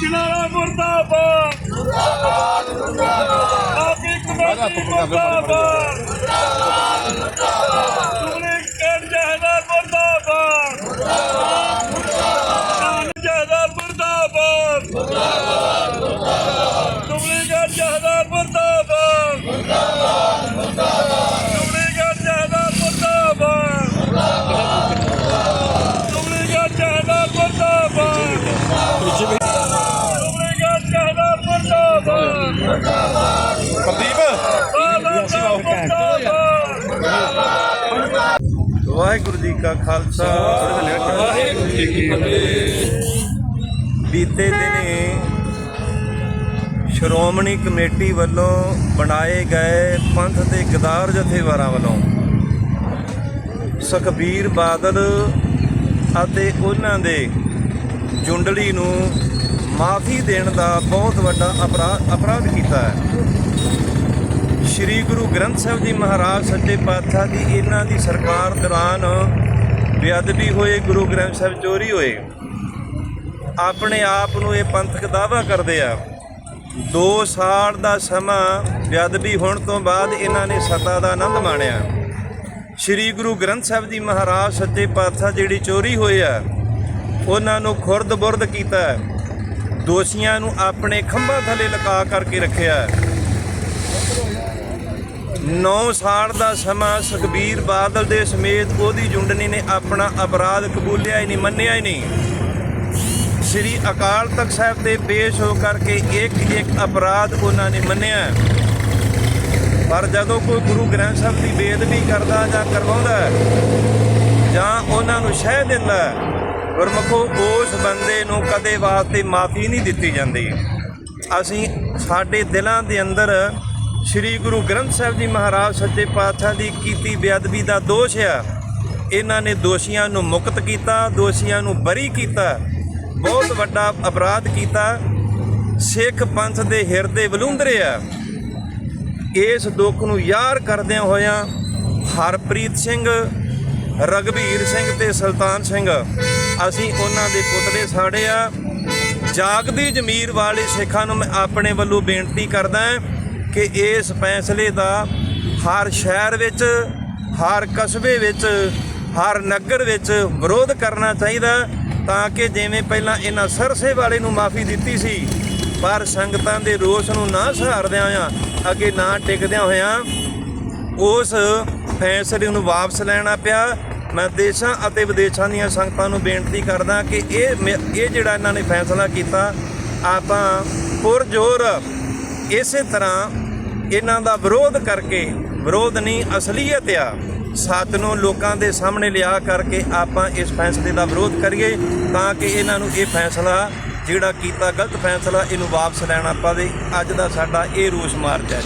ਕਿਨਾਰਾ ਮੁਰਦਾਬਾਦ। ਮੁਰਦਾਬਾਦ ਮੁਰਦਾਬਾਦ ਆਪੀ ਕਮੇਟੀ ਮੁਰਦਾਬਾਦ। ਤੁਮਨੇ ਕਹਿ ਜਹਦਾ ਮੁਰਦਾਬਾਦ। ਮੁਰਦਾਬਾਦ ਮੁਰਦਾਬਾਦ ਜਹਦਾ ਮੁਰਦਾਬਾਦ। ਤੁਮਨੇ ਕਹਿ ਜਹਦਾ ਮੁਰਦਾਬਾਦ। ਤੁਮਨੇ ਪ੍ਰਦੀਪ। ਵਾਹਿਗੁਰੂ ਜੀ ਕਾ ਖਾਲਸਾ। ਵਾਹਿਗੁਰੂ ਜੀ ਕੀ ਫਤਿਹ। ਬੀਤੇ ਦਿਨੇ ਸ਼੍ਰੋਮਣੀ ਕਮੇਟੀ ਵੱਲੋਂ ਬਣਾਏ ਗਏ ਪੰਥ ਦੇ ਗਦਾਰ ਜਥੇਵਾਰਾਂ ਵੱਲੋਂ ਸੁਖਬੀਰ ਬਾਦਲ ਅਤੇ ਉਹਨਾਂ ਦੇ ਜੁੰਡਲੀ ਨੂੰ ਮਾਫੀ ਦੇਣ ਦਾ ਬਹੁਤ ਵੱਡਾ ਅਪਰਾਧ ਅਪਰਾਧ ਕੀਤਾ ਹੈ। ਸ੍ਰੀ ਗੁਰੂ ਗ੍ਰੰਥ ਸਾਹਿਬ ਜੀ ਮਹਾਰਾਜ ਸੱਚੇ ਪਾਤਸ਼ਾਹ ਦੀ ਇਹਨਾਂ ਦੀ ਸਰਕਾਰ ਦੌਰਾਨ ਬੇਅਦਬੀ ਹੋਏ, ਗੁਰੂ ਗ੍ਰੰਥ ਸਾਹਿਬ ਚੋਰੀ ਹੋਏ। ਆਪਣੇ ਆਪ ਨੂੰ ਇਹ ਪੰਥਕ ਦਾਵਾ ਕਰਦੇ ਆ। 2 ਸਾਲ ਦਾ ਸਮਾਂ ਬੇਅਦਬੀ ਹੋਣ ਤੋਂ ਬਾਅਦ ਇਹਨਾਂ ਨੇ ਸਤਾ ਦਾ ਆਨੰਦ ਮਾਣਿਆ। ਸ੍ਰੀ ਗੁਰੂ ਗ੍ਰੰਥ ਸਾਹਿਬ ਜੀ ਮਹਾਰਾਜ ਸੱਚੇ ਪਾਤਸ਼ਾਹ ਜਿਹੜੀ ਚੋਰੀ ਹੋਈ ਆ, ਉਹਨਾਂ ਨੂੰ ਖੁਰਦ-ਬੁਰਦ ਕੀਤਾ ਦੋਸ਼ੀਆਂ ਨੂੰ ਆਪਣੇ ਖੰਭਾਂ ਥੱਲੇ ਲਗਾ ਕਰਕੇ ਰੱਖਿਆ ਹੈ। 9 ਸਾਲ ਦਾ ਸਮਾਂ ਸੁਖਬੀਰ ਬਾਦਲ ਦੇ ਸਮੇਤ ਉਹਦੀ ਜੁੰਡਨੀ ਨੇ ਆਪਣਾ ਅਪਰਾਧ ਕਬੂਲਿਆ ਹੀ ਨਹੀਂ, ਮੰਨਿਆ ਹੀ ਨਹੀਂ ਸ੍ਰੀ ਅਕਾਲ ਤਖਤ ਸਾਹਿਬ ਤੇ ਪੇਸ਼ ਹੋ ਕਰਕੇ ਇੱਕ ਇੱਕ ਅਪਰਾਧ ਉਹਨਾਂ ਨੇ ਮੰਨਿਆ ਪਰ ਜਦੋਂ ਕੋਈ ਗੁਰੂ ਗ੍ਰੰਥ ਸਾਹਿਬ ਦੀ ਬੇਅਦਬੀ ਕਰਦਾ ਜਾਂ ਕਰਵਾਉਂਦਾ ਜਾਂ ਉਹਨਾਂ ਨੂੰ ਸ਼ਹਿ ਦਿੰਦਾ ਗੁਰਮਖੋ, ਉਸ ਬੰਦੇ ਨੂੰ ਕਦੇ ਵਾਸਤੇ ਮਾਫੀ ਨਹੀਂ ਦਿੱਤੀ ਜਾਂਦੀ। ਅਸੀਂ ਸਾਡੇ ਦਿਲਾਂ ਦੇ ਅੰਦਰ ਸ੍ਰੀ ਗੁਰੂ ਗ੍ਰੰਥ ਸਾਹਿਬ ਜੀ ਮਹਾਰਾਜ ਸੱਚੇ ਪਾਤਸ਼ਾਹ ਦੀ ਕੀਤੀ ਬੇਅਦਬੀ ਦਾ ਦੋਸ਼ ਆ। ਇਹਨਾਂ ਨੇ ਦੋਸ਼ੀਆਂ ਨੂੰ ਮੁਕਤ ਕੀਤਾ, ਦੋਸ਼ੀਆਂ ਨੂੰ ਬਰੀ ਕੀਤਾ, ਬਹੁਤ ਵੱਡਾ ਅਪਰਾਧ ਕੀਤਾ। ਸਿੱਖ ਪੰਥ ਦੇ ਹਿਰਦੇ ਬਲੂੰਦਰੇ ਆ। ਇਸ ਦੁੱਖ ਨੂੰ ਯਾਰ ਕਰਦਿਆਂ ਹੋਇਆਂ ਹਰਪ੍ਰੀਤ ਸਿੰਘ ਰਗਵੀਰ ਸਿੰਘ ਤੇ ਸੁਲਤਾਨ ਸਿੰਘ। ਅਸੀਂ ਉਹਨਾਂ ਦੇ ਪੁਤਲੇ ਸਾੜੇ ਆ। ਜਾਗਦੀ ਜ਼ਮੀਰ ਵਾਲੇ ਸਿੱਖਾਂ ਨੂੰ ਮੈਂ ਆਪਣੇ ਵੱਲੋਂ ਬੇਨਤੀ ਕਰਦਾ ਕਿ ਇਸ ਫੈਸਲੇ ਦਾ ਹਰ ਸ਼ਹਿਰ ਵਿੱਚ, ਹਰ ਕਸਬੇ ਵਿੱਚ, ਹਰ ਨਗਰ ਵਿੱਚ ਵਿਰੋਧ ਕਰਨਾ ਚਾਹੀਦਾ ਤਾਂ ਕਿ ਜਿਵੇਂ ਪਹਿਲਾਂ ਇਹਨਾਂ ਸਰਸੇ ਵਾਲੇ ਨੂੰ ਮਾਫੀ ਦਿੱਤੀ ਸੀ, ਪਰ ਸੰਗਤਾਂ ਦੇ ਰੋਸ ਨੂੰ ਨਾ ਸਹਾਰਦਿਆਂ ਆ ਅੱਗੇ ਨਾ ਟਿਕਦਿਆਂ ਹੋਇਆਂ ਉਸ ਫੈਸਲੇ ਨੂੰ ਵਾਪਸ ਲੈਣਾ ਪਿਆ। ਮੈਂ ਦੇਸ਼ਾਂ ਅਤੇ ਵਿਦੇਸ਼ਾਂ ਦੀਆਂ ਸੰਗਤਾਂ ਨੂੰ ਬੇਨਤੀ ਕਰਦਾ ਕਿ ਇਹ ਮੇ- ਇਹ ਜਿਹੜਾ ਇਹਨਾਂ ਨੇ ਫੈਸਲਾ ਕੀਤਾ, ਆਪਾਂ ਪੁਰਜੋਰ ਇਸੇ ਤਰ੍ਹਾਂ ਇਹਨਾਂ ਦਾ ਵਿਰੋਧ ਕਰਕੇ, ਵਿਰੋਧ ਨਹੀਂ, ਅਸਲੀਅਤ ਆ ਸੱਚ ਨੂੰ ਲੋਕਾਂ ਦੇ ਸਾਹਮਣੇ ਲਿਆ ਕਰਕੇ ਆਪਾਂ ਇਸ ਫੈਸਲੇ ਦਾ ਵਿਰੋਧ ਕਰੀਏ ਤਾਂ ਕਿ ਇਹਨਾਂ ਨੂੰ ਇਹ ਫੈਸਲਾ, ਜਿਹੜਾ ਕੀਤਾ ਗਲਤ ਫੈਸਲਾ, ਇਹਨੂੰ ਵਾਪਸ ਲੈਣਾ ਪਵੇ। ਅੱਜ ਦਾ ਸਾਡਾ ਇਹ ਰੋਸ ਮਾਰਚ ਹੈ